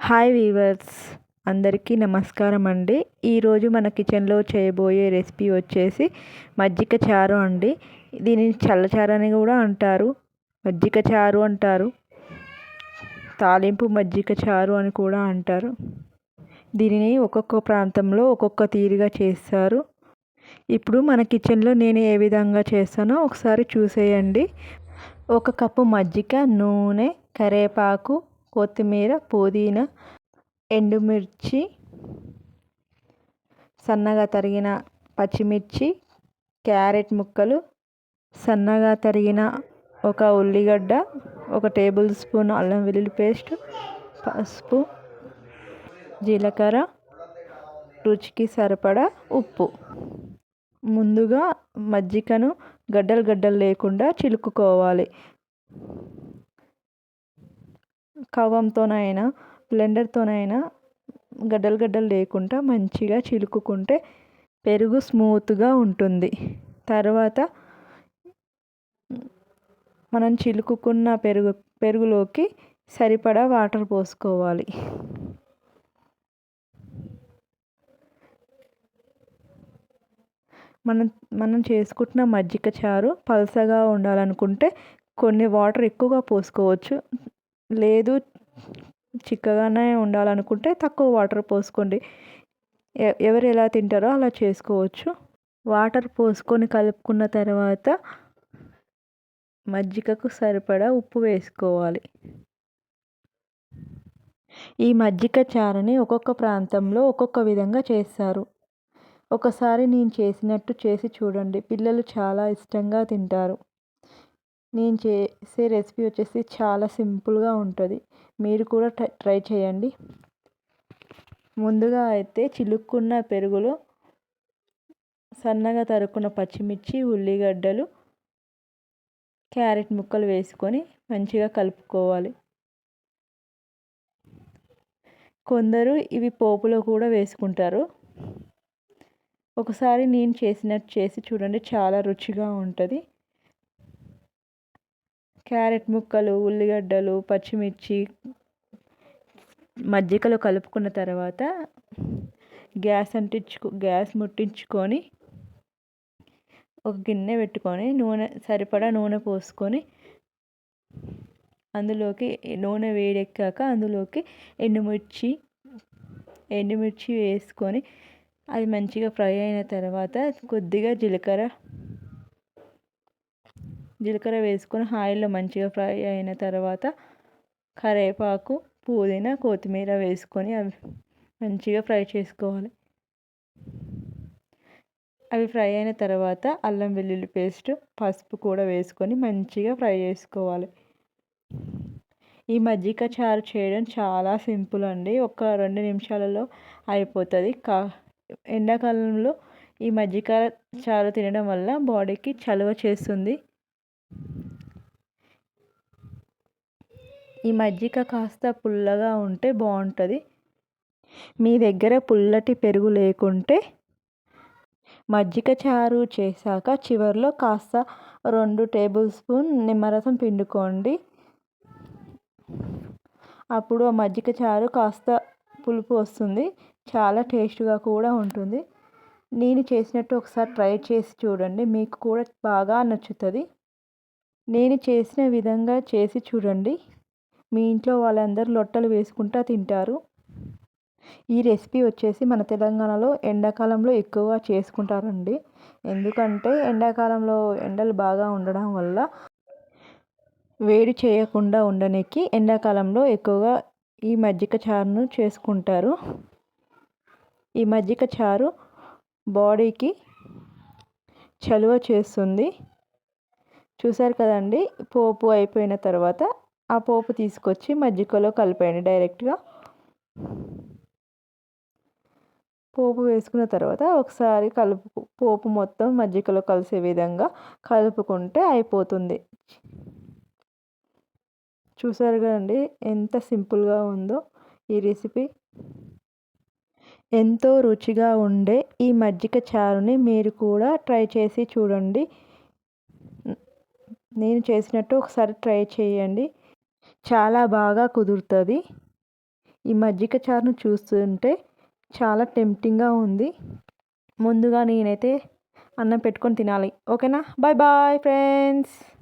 Hi weavers అందరికీ నమస్కారం అండి. ఈరోజు మన కిచెన్లో చేయబోయే రెసిపీ వచ్చేసి మజ్జిగ చారు అండి. దీనిని చల్లచారు అని కూడా అంటారు. మజ్జిగ చారు అంటారు. తాలింపు మజ్జిగ చారు అని కూడా అంటారు. దీనిని ఒక్కొక్క ప్రాంతంలో ఒక్కొక్క తీరుగా చేస్తారు. ఇప్పుడు మన కిచెన్లో నేను ఏ విధంగా చేస్తానో ఒకసారి చూసేయండి. ఒక కప్పు మజ్జిగ నూనె కరివేపాకు కొత్తిమీర పుదీనా ఎండుమిర్చి సన్నగా తరిగిన పచ్చిమిర్చి క్యారెట్ ముక్కలు సన్నగా తరిగిన ఒక ఉల్లిగడ్డ ఒక టేబుల్ స్పూన్ అల్లం వెల్లుల్లి పేస్ట్ పసుపు జీలకర్ర రుచికి సరిపడా ఉప్పు. ముందుగా మజ్జిగను గడ్డలు గడ్డలు లేకుండా చిలుకుకోవాలి. కవ్వంతోనైనా బ్లెండర్తోనైనా గడ్డలు గడ్డలు లేకుండా మంచిగా చిలుకుకుంటే పెరుగు స్మూత్గా ఉంటుంది. తర్వాత మనం చిలుకుకున్న పెరుగు పెరుగులోకి సరిపడా వాటర్ పోసుకోవాలి. మనం మనం చేసుకుంటున్న మజ్జిగ చారు పలసగా ఉండాలనుకుంటే కొన్ని వాటర్ ఎక్కువగా పోసుకోవచ్చు. లేదు. చిక్కగానే ఉండాలనుకుంటే తక్కువ వాటర్ పోసుకోండి. ఎవరు ఎలా తింటారో అలా చేసుకోవచ్చు. వాటర్ పోసుకొని కలుపుకున్న తర్వాత మజ్జిగకు సరిపడా ఉప్పు వేసుకోవాలి. ఈ మజ్జిగ చారుని ఒక్కొక్క ప్రాంతంలో ఒక్కొక్క విధంగా చేస్తారు. ఒకసారి నేను చేసినట్టు చేసి చూడండి. పిల్లలు చాలా ఇష్టంగా తింటారు. నేను చేసే రెసిపీ వచ్చేసి చాలా సింపుల్గా ఉంటుంది. మీరు కూడా ట్రై చేయండి. ముందుగా అయితే చిలుక్కున్న పెరుగులో సన్నగా తరుక్కున్న పచ్చిమిర్చి ఉల్లిగడ్డలు క్యారెట్ ముక్కలు వేసుకొని మంచిగా కలుపుకోవాలి. కొందరు ఇవి పోపులో కూడా వేసుకుంటారు. ఒకసారి నేను చేసినట్టు చేసి చూడండి చాలా రుచిగా ఉంటుంది. క్యారెట్ ముక్కలు ఉల్లిగడ్డలు పచ్చిమిర్చి మజ్జిగలో కలుపుకున్న తర్వాత గ్యాస్ అంటించుకు గ్యాస్ ముట్టించుకొని ఒక గిన్నె పెట్టుకొని నూనె సరిపడా నూనె పోసుకొని అందులోకి నూనె వేడెక్కాక అందులోకి ఎండుమిర్చి ఎండుమిర్చి వేసుకొని అది మంచిగా ఫ్రై అయిన తర్వాత కొద్దిగా జీలకర్ర జీలకర్ర వేసుకొని ఆయిల్లో మంచిగా ఫ్రై అయిన తర్వాత కరివేపాకు పుదీనా కొత్తిమీర వేసుకొని అవి మంచిగా ఫ్రై చేసుకోవాలి. అవి ఫ్రై అయిన తర్వాత అల్లం వెల్లుల్లి పేస్ట్ పసుపు కూడా వేసుకొని మంచిగా ఫ్రై చేసుకోవాలి. ఈ మజ్జిగ చారు చేయడం చాలా సింపుల్ అండి. ఒక రెండు నిమిషాలలో అయిపోతుంది. కా ఎండాకాలంలో ఈ మజ్జిగ చారు తినడం వల్ల బాడీకి చలువ చేస్తుంది. ఈ మజ్జిగ కాస్త పుల్లగా ఉంటే బాగుంటుంది మీ దగ్గర పుల్లటి పెరుగు లేకుంటే మజ్జిగ చారు చేశాక చివరిలో కాస్త రెండు టేబుల్ స్పూన్ నిమ్మరసం పిండుకోండి. అప్పుడు ఆ మజ్జిగ చారు కాస్త పులుపు వస్తుంది. చాలా టేస్ట్గా కూడా ఉంటుంది. నేను చేసినట్టు ఒకసారి ట్రై చేసి చూడండి. మీకు కూడా బాగా నచ్చుతుంది. నేను చేసిన విధంగా చేసి చూడండి. మీ ఇంట్లో వాళ్ళందరూ లొట్టలు వేసుకుంటా తింటారు. ఈ రెసిపీ వచ్చేసి మన తెలంగాణలో ఎండాకాలంలో ఎక్కువగా చేసుకుంటారండి. ఎందుకంటే ఎండాకాలంలో ఎండలు బాగా ఉండడం వల్ల వేడి చేయకుండా ఉండడానికి ఎండాకాలంలో ఎక్కువగా ఈ మజ్జిగ చారును చేసుకుంటారు. ఈ మజ్జిగ చారు బాడీకి చలువ చేస్తుంది. చూసారు కదండి? పోపు అయిపోయిన తర్వాత ఆ పోపు తీసుకొచ్చి మజ్జిగలో కలిపేయండి డైరెక్ట్గా. పోపు వేసుకున్న తర్వాత ఒకసారి కలుపు పోపు మొత్తం మజ్జిగలో కలిసే విధంగా కలుపుకుంటే అయిపోతుంది. చూసారు కదండి ఎంత సింపుల్గా ఉందో ఈ రెసిపీ. ఎంతో రుచిగా ఉండే ఈ మజ్జిగ చారుని మీరు కూడా ట్రై చేసి చూడండి. నేను చేసినట్టు ఒకసారి ట్రై చేయండి. చాలా బాగా కుదురుతుంది. ఈ మజ్జిగ చారును చూస్తుంటే చాలా టెంప్టింగ్గా ఉంది. ముందుగా నేనైతే అన్నం పెట్టుకొని తినాలి. ఓకేనా? Bye bye friends.